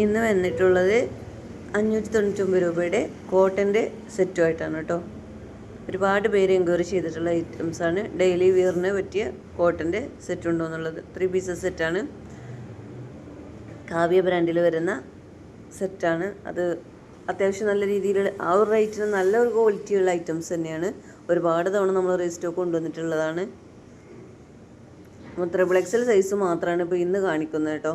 ഇന്ന് വന്നിട്ടുള്ളത് അഞ്ഞൂറ്റി തൊണ്ണൂറ്റൊമ്പത് രൂപയുടെ കോട്ടന്റെ സെറ്റുമായിട്ടാണ് കേട്ടോ. ഒരുപാട് പേര് എൻക്വയറി ചെയ്തിട്ടുള്ള ഐറ്റംസാണ് ഡെയിലി വിയറിന് പറ്റിയ കോട്ടന്റെ സെറ്റ് ഉണ്ടോ എന്നുള്ളത്. ത്രീ പീസസ് സെറ്റാണ് കാവ്യ ബ്രാൻഡിൽ വരുന്ന സെറ്റാണ് അത് അത്യാവശ്യം നല്ല രീതിയിലുള്ള ആ ഒരു റേറ്റിന് നല്ല ഒരു ക്വാളിറ്റിയുള്ള ഐറ്റംസ് തന്നെയാണ്. ഒരുപാട് തവണ നമ്മൾ റീസ്റ്റോക്ക് കൊണ്ടുവന്നിട്ടുള്ളതാണ്. ത്രിബിൾ എക്സൽ സൈസ് മാത്രമാണ് ഇപ്പോൾ ഇന്ന് കാണിക്കുന്നത് കേട്ടോ.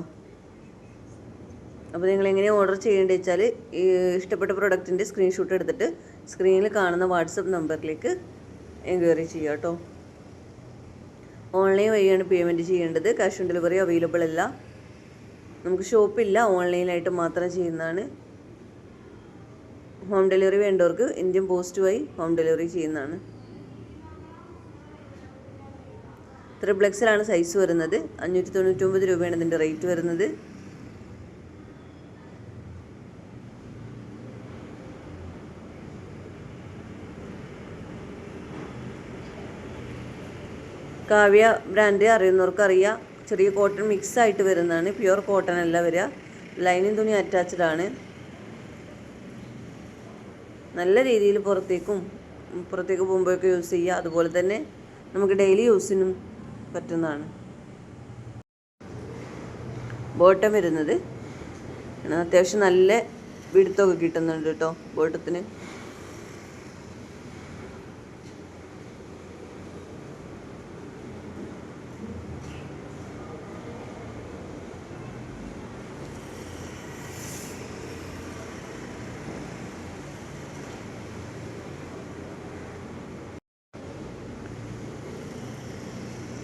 അപ്പോൾ നിങ്ങൾ എങ്ങനെ ഓർഡർ ചെയ്യേണ്ടത് വെച്ചാൽ ഈ ഇഷ്ടപ്പെട്ട പ്രൊഡക്റ്റിന്റെ സ്ക്രീൻഷോട്ട് എടുത്തിട്ട് സ്ക്രീനിൽ കാണുന്ന വാട്സപ്പ് നമ്പറിലേക്ക് എൻക്വയറി ചെയ്യുക കേട്ടോ. ഓൺലൈൻ വഴിയാണ് പേയ്മെന്റ് ചെയ്യേണ്ടത്. ക്യാഷ് ഓൺ ഡെലിവറി അവൈലബിൾ അല്ല. നമുക്ക് ഷോപ്പില്ല ഓൺലൈനായിട്ട് മാത്രം ചെയ്യുന്നതാണ്. ഹോം ഡെലിവറി വേണ്ടവർക്ക് ഇന്ത്യൻ പോസ്റ്റ് വഴി ഹോം ഡെലിവറി ചെയ്യുന്നതാണ്. ത്രിപ്ലക്സിലാണ് സൈസ് വരുന്നത്. അഞ്ഞൂറ്റി തൊണ്ണൂറ്റൊമ്പത് രൂപയാണ് ഇതിന്റെ റേറ്റ് വരുന്നത്. കാവ്യ ബ്രാൻഡ് അറിയുന്നവർക്ക് അറിയാം ചെറിയ കോട്ടൺ മിക്സ് ആയിട്ട് വരുന്നതാണ്. പ്യുവർ കോട്ടൺ അല്ല വരിക. ലൈനിങ് തുണി അറ്റാച്ച്ഡ് ആണ്. നല്ല രീതിയിൽ പുറത്തേക്കും പുറത്തേക്ക് പോകുമ്പോഴൊക്കെ യൂസ് ചെയ്യുക. അതുപോലെ തന്നെ നമുക്ക് ഡെയിലി യൂസിനും പറ്റുന്നതാണ്. ബോട്ടം വരുന്നത്. അത്യാവശ്യം നല്ല വിടുത്തൊക്കെ കിട്ടുന്നുണ്ട് കേട്ടോ ബോട്ടത്തിന്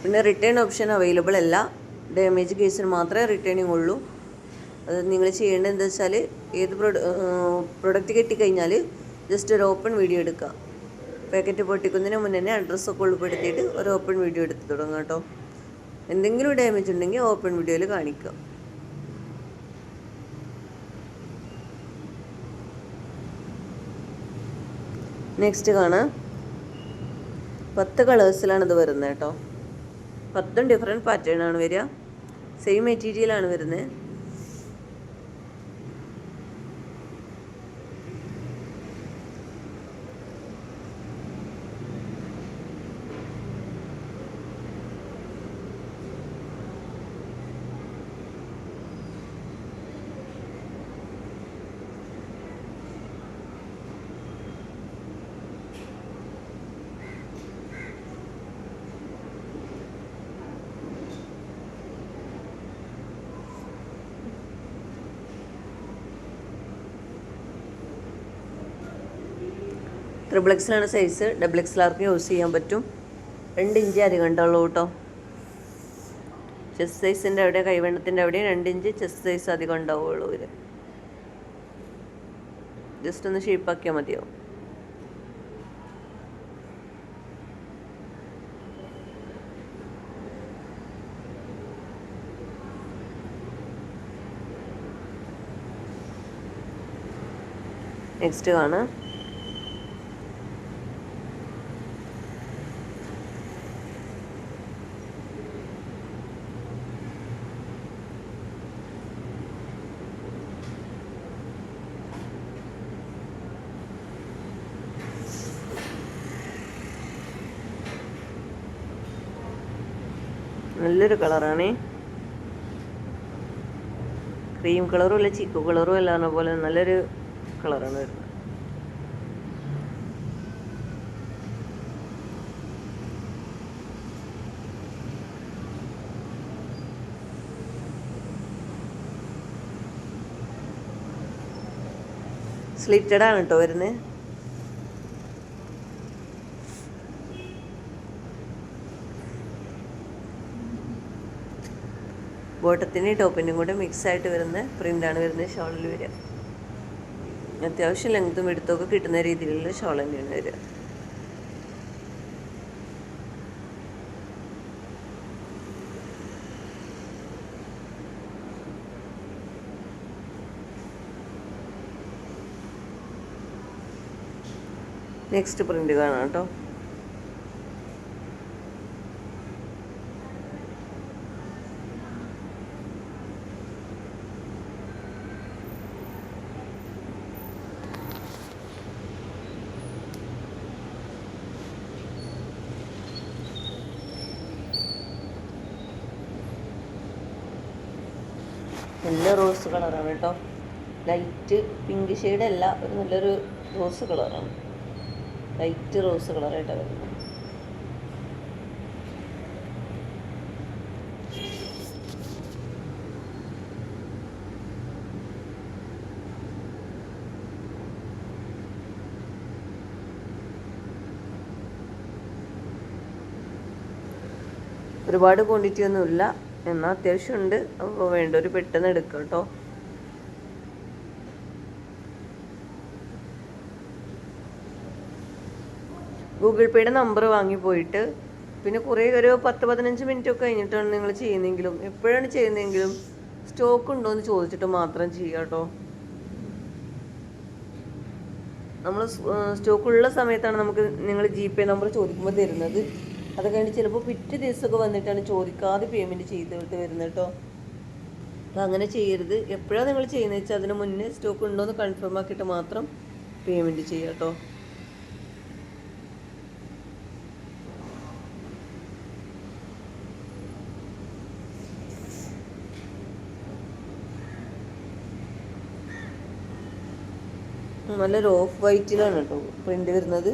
പിന്നെ റിട്ടേൺ ഓപ്ഷൻ അവൈലബിൾ അല്ല. ഡാമേജ് കേസിന് മാത്രമേ റിട്ടേണിങ് ഉള്ളൂ. അത് നിങ്ങൾ ചെയ്യേണ്ടത് എന്താ വെച്ചാൽ ഏത് പ്രൊഡക്റ്റ് കിട്ടിക്കഴിഞ്ഞാൽ ജസ്റ്റ് ഒരു ഓപ്പൺ വീഡിയോ എടുക്കുക പാക്കറ്റ് പൊട്ടിക്കുന്നതിന് മുന്നേ തന്നെ അഡ്രസ്സൊക്കെ ഉൾപ്പെടുത്തിയിട്ട് ഒരു ഓപ്പൺ വീഡിയോ എടുത്ത് തുടങ്ങുക കേട്ടോ. എന്തെങ്കിലും ഡാമേജ് ഉണ്ടെങ്കിൽ ഓപ്പൺ വീഡിയോയിൽ കാണിക്കുക നെക്സ്റ്റ് കാണാം. പത്ത് കളേഴ്സിലാണ് ഇത് വരുന്നത് കേട്ടോ. പത്തും ഡിഫറെന്റ് പാറ്റേൺ ആണ് വരിക. സെയിം മെറ്റീരിയലാണ് വരുന്നത്. ട്രിപ്പിൾ എക്സിലാണ് സൈസ് ഡബിൾ എക്സിലാർക്ക് യൂസ് ചെയ്യാൻ പറ്റും? രണ്ട് ഇഞ്ച് അധികം ഉണ്ടാവുള്ളൂ കേട്ടോ ചെസ്റ്റ് സൈസിന്റെ അവിടെ കൈവെണ്ണത്തിന്റെ അവിടെ രണ്ട് ഇഞ്ച് ചെസ്റ്റ് സൈസ് അധികം ഉണ്ടാവുള്ളൂ ഇത് ജസ്റ്റ് ഒന്ന് ഷേപ്പാക്കിയാൽ മതിയാവും. നെക്സ്റ്റ് കാണാം. നല്ലൊരു കളറാണ്. ക്രീം കളറും അല്ല ചിക്ക് കളറും അല്ലാന്ന പോലെ നല്ലൊരു കളറാണ് വരുന്നത്. സ്ലിറ്റഡ് ആണ് കേട്ടോ വരുന്നത്. ബോട്ടത്തിന്റെയും ടോപ്പിന്റെയും കൂടെ മിക്സ് ആയിട്ട് വരുന്ന പ്രിന്റാണ് വരുന്നത് ഷോളിൽ വരിക. അത്യാവശ്യം ലെങ്ത്തും എടുത്തൊക്കെ കിട്ടുന്ന രീതിയിലുള്ള ഷോൾ തന്നെയാണ് വരിക. നെക്സ്റ്റ് പ്രിന്റ് കാണാം കേട്ടോ നല്ല റോസ് കളറാണ് കേട്ടോ. ലൈറ്റ് പിങ്ക് ഷെയ്ഡ് അല്ല ഒരു നല്ലൊരു റോസ് കളറാണ് ലൈറ്റ് റോസ് കളറായിട്ടാണ് വരുന്നത്. ഒരുപാട് ക്വാണ്ടിറ്റി ഒന്നും ഇല്ല എന്നാൽ അത്യാവശ്യം ഉണ്ട് വേണ്ട ഒരു പെട്ടെന്ന് എടുക്കും കേട്ടോ ഗൂഗിൾ പേയുടെ നമ്പർ വാങ്ങി പോയിട്ട് പിന്നെ കുറേ ഒരു പത്ത് പതിനഞ്ച് മിനിറ്റ് ഒക്കെ കഴിഞ്ഞിട്ടാണ് നിങ്ങൾ ചെയ്യുന്നതെങ്കിലും. എപ്പോഴാണ് ചെയ്യുന്നതെങ്കിലും സ്റ്റോക്ക് ഉണ്ടോ എന്ന് ചോദിച്ചിട്ട് മാത്രം ചെയ്യുക കേട്ടോ നമ്മൾ സ്റ്റോക്ക് ഉള്ള സമയത്താണ് നമുക്ക് നിങ്ങൾ ജി പേ നമ്പർ ചോദിക്കുമ്പോൾ തരുന്നത്. അത് കഴിഞ്ഞ് ചിലപ്പോൾ പിറ്റേ ദിവസമൊക്കെ വന്നിട്ടാണ് ചോദിക്കാതെ പേയ്മെന്റ് ചെയ്തിട്ട് വരുന്നത് കേട്ടോ. അപ്പോൾ അങ്ങനെ ചെയ്യരുത്. എപ്പോഴാണ് നിങ്ങൾ ചെയ്യുന്നത് വെച്ചാൽ അതിന് മുന്നേ സ്റ്റോക്ക് ഉണ്ടോ എന്ന് കൺഫേം ആക്കിയിട്ട് മാത്രം പേയ്മെന്റ് ചെയ്യുക കേട്ടോ. നല്ലൊരു ഓഫ് വൈറ്റിലാണ് കേട്ടോ പ്രിന്റ് വരുന്നത്.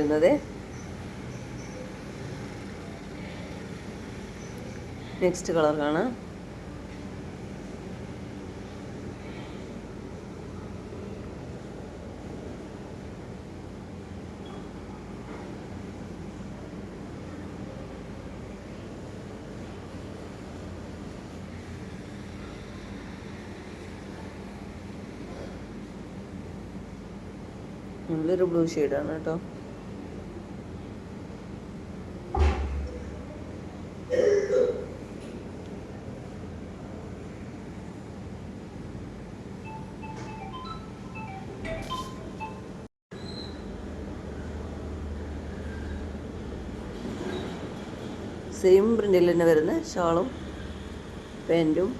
വരുന്നത്. നെക്സ്റ്റ് കളർ കാണാം. നല്ലൊരു ബ്ലൂ ഷെയ്ഡാണ് കേട്ടോ. സെയിം പ്രിന്റിൽ തന്നെ വരുന്ന ഷാളും പാന്റും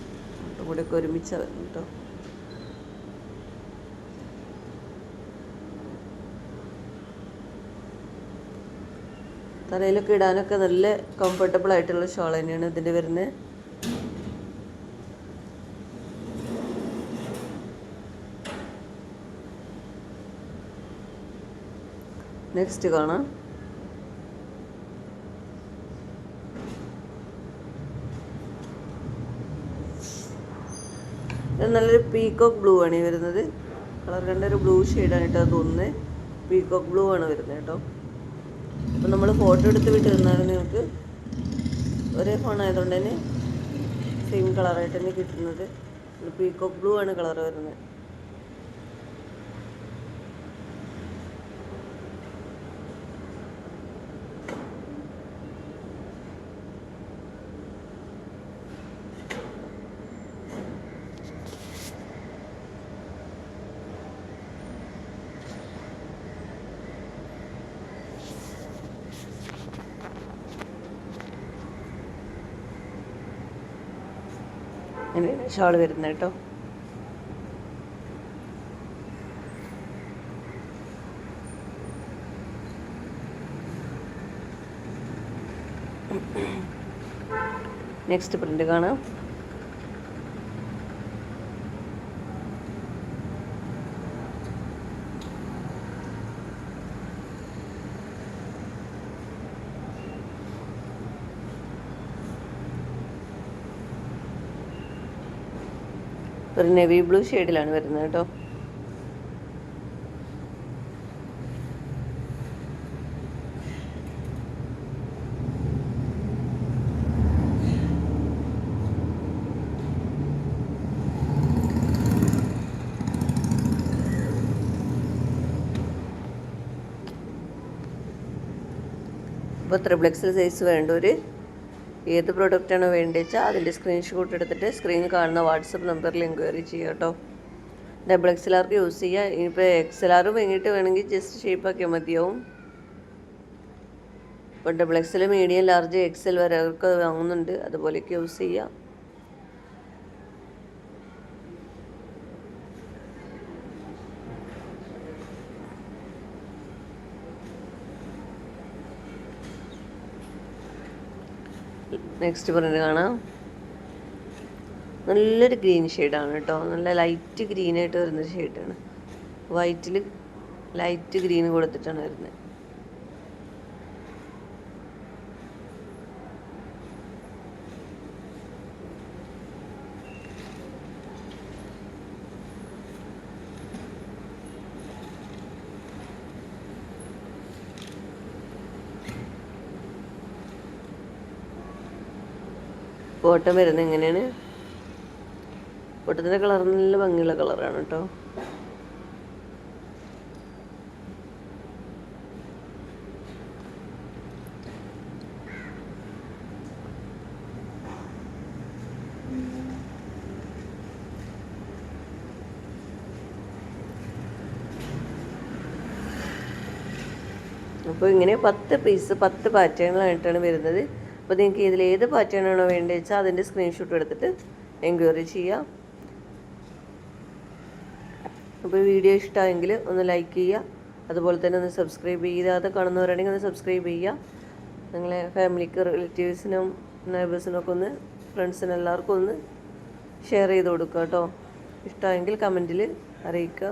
കൂടെ ഒക്കെ ഒരുമിച്ച് കേട്ടോ. തലയിലൊക്കെ ഇടാനൊക്കെ നല്ല കംഫർട്ടബിൾ ആയിട്ടുള്ള ഷോൾ തന്നെയാണ് ഇതിന്റെ വരുന്നത്. നെക്സ്റ്റ് കാണാം. നല്ലൊരു പീകോക്ക് ബ്ലൂ ആണ് ഈ വരുന്നത്. കളർ കണ്ട ഒരു ബ്ലൂ ഷെയ്ഡാണ് കേട്ടോ തോന്നുന്നത് പീകോക്ക് ബ്ലൂ ആണ് വരുന്നത് കേട്ടോ. അപ്പം നമ്മൾ ഫോട്ടോ എടുത്ത് വിട്ടിരുന്നാലും നിങ്ങൾക്ക് ഒരേ ഫോൺ ആയതുകൊണ്ട് തന്നെ സെയിം കളറായിട്ട് തന്നെ കിട്ടുന്നത്. പീകോക്ക് ബ്ലൂ ആണ് കളർ വരുന്നത്. ഷാൾ വരുന്നത് കേട്ടോ. നെക്സ്റ്റ് പ്രിന്റ് കാണാം. ഒരു നെവി ബ്ലൂ ഷെയ്ഡിലാണ് വരുന്നത് കേട്ടോ അപ്പോൾ ത്രിബ്ലക്സൽ സൈസ് വേണ്ടവർ ഏത് പ്രൊഡക്റ്റാണ് വേണ്ടത് വെച്ചാൽ അതിന്റെ സ്ക്രീൻഷോട്ട് എടുത്തിട്ട് സ്ക്രീനിൽ കാണുന്ന വാട്സപ്പ് നമ്പറിൽ എൻക്വയറി ചെയ്യുക കേട്ടോ. ഡബിൾ എക്സ് ആർക്ക് യൂസ് ചെയ്യുക ഇനിയിപ്പോൾ എക്സ് എൽ ആർ വേണ്ടിയിട്ട് വേണമെങ്കിൽ ജസ്റ്റ് ഷേപ്പാക്കിയാൽ മതിയാവും. ഇപ്പോൾ double XL medium large XL വരെ അവർക്ക് വാങ്ങുന്നുണ്ട്. അതുപോലെയൊക്കെ യൂസ് ചെയ്യാം. നെക്സ്റ്റ് പ്രിന്റ് കാണാം. നല്ലൊരു ഗ്രീൻ ഷെയ്ഡാണ് കേട്ടോ. നല്ല ലൈറ്റ് ഗ്രീനായിട്ട് വരുന്നൊരു ഷെയ്ഡാണ് വൈറ്റിൽ ലൈറ്റ് ഗ്രീൻ കൊടുത്തിട്ടാണ് വരുന്നത്. ബോട്ടം വരുന്നത് എങ്ങനെയാണ്? ഓട്ടത്തിന്റെ കളർ നല്ല ഭംഗിയുള്ള കളറാണ് കേട്ടോ അപ്പോൾ ഇങ്ങനെ പത്ത് പീസ് പത്ത് പാറ്റേണുകളായിട്ടാണ് വരുന്നത്. അപ്പോൾ നിങ്ങൾക്ക് ഇതിൽ ഏത് പാറ്റേൺ ആണോ വേണ്ടത് വെച്ചാൽ അതിന്റെ സ്ക്രീൻഷോട്ട് എടുത്തിട്ട് എൻക്വയറി ചെയ്യാം. അപ്പോൾ വീഡിയോ ഇഷ്ടമായെങ്കിൽ ഒന്ന് ലൈക്ക് ചെയ്യുക അതുപോലെ തന്നെ ഒന്ന് സബ്സ്ക്രൈബ് ചെയ്യാതെ കാണുന്നവരാണെങ്കിൽ ഒന്ന് സബ്സ്ക്രൈബ് ചെയ്യുക നിങ്ങളെ ഫാമിലിക്ക് റിലേറ്റീവ്സിനും നൈബേഴ്സിനൊക്കെ ഒന്ന് ഫ്രണ്ട്സിനും എല്ലാവർക്കും ഒന്ന് ഷെയർ ചെയ്ത് കൊടുക്കുക കേട്ടോ ഇഷ്ടമായെങ്കിൽ കമന്റിൽ അറിയിക്കുക